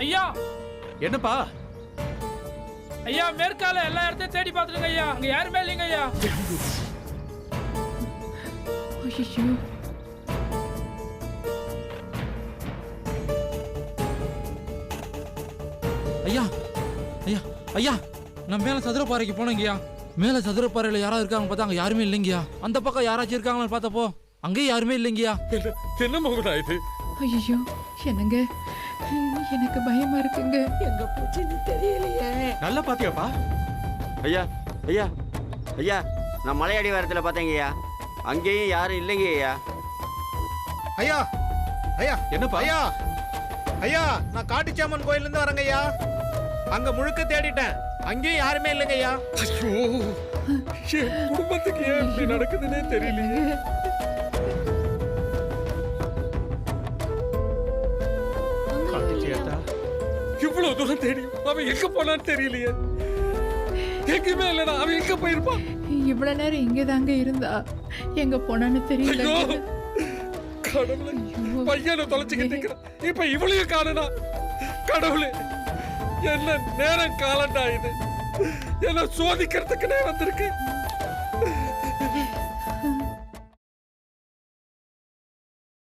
ஐயா! என்னப்பா? ஐயா மேற்கால எல்லா இடத்தையும் தேடி பார்த்துருங்க ஐயா. அங்க யாருமே இல்லைங்க ஐயா. ஐயோ ஐயா ஐயா ஐயா நான் மேல சதுரப்பாறைக்கு போனேங்கய்யா மேல சதுரப்பாறையில யாராவது இருக்காங்க பார்த்தா அங்க யாருமே இல்லைங்கய்யா அந்த பக்கம் யாராச்சும் இருக்காங்களான்னு பார்த்தப்போ அங்கேயும் யாருமே இல்லைங்கய்யா என்ன என்ன மோகனா இது? ஐயோ என்னங்க? எனக்கு பயமா இருக்குங்க. எங்க போச்சுன்னு தெரியலையே. நல்லா பாத்தியாப்பா? ஐயா ஐயா ஐயா நான் மலையடி வாரத்தில் பார்த்தேங்க ஐயா. அங்கேயும் யாரும் இல்லைங்க ஐயா. ஐயா ஐயா என்னப்பா? ஐயா ஐயா நான் காட்டுச்சாமன் கோயில்ல இருந்து வரேங்க ஐயா. அங்க முழுக்க தேடிட்டேன். அங்கேயும் யாருமே இல்லைங்க ஐயா. ஐயோ குடும்பத்துக்கு ஏன் இப்படி நடக்குதுன்னே தெரியலையே. காட்டுச்சியாத்தா இவ்வளவு தூரம் தெரியும். அவன் எங்க போனான்னு தெரியலையே. எங்கேயுமே இல்லடா. அவன் எங்க போயிருப்பான் இவ்வளவு நேரம் இங்க தாங்க இருந்தா எங்க போனான்னு தெரியல. கடவுளே. பையனை தொலைச்சுக்கிட்டு இருக்கிறான். இப்ப இவளையும் காணனா கடவுளே என்ன நேரம் காலண்டா இது. என்ன சோதிக்கிறதுக்குனே வந்திருக்கு.